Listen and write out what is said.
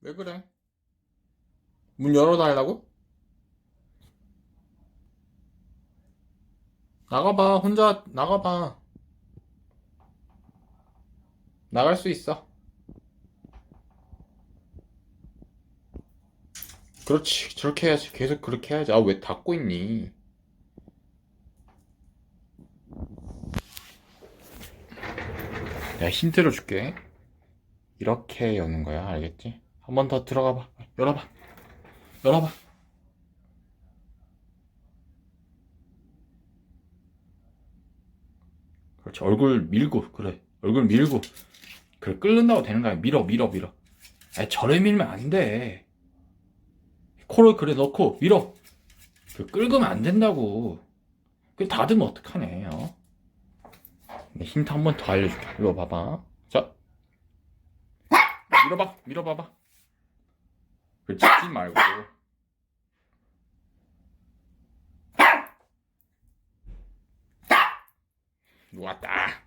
왜 그래? 문 열어달라고? 나가봐. 혼자 나가봐. 나갈 수 있어. 그렇지. 저렇게 해야지. 계속 그렇게 해야지. 아, 왜 닫고 있니? 내가 힌트를 줄게. 이렇게 여는 거야. 알겠지? 한 번 더 들어가 봐. 열어봐. 열어봐. 그렇지. 얼굴 밀고. 그래. 얼굴 밀고. 그래. 끓는다고 되는 거야. 밀어, 밀어, 밀어. 아, 저래 밀면 안 돼. 코를 그래 넣고 밀어. 그 끓으면 안 된다고. 그 닫으면 어떡하네, 어? 네, 힌트 한 번 더 알려줄게. 이거 봐봐. 자. 밀어봐. 밀어봐봐. 그 찢지 말고. 왔다.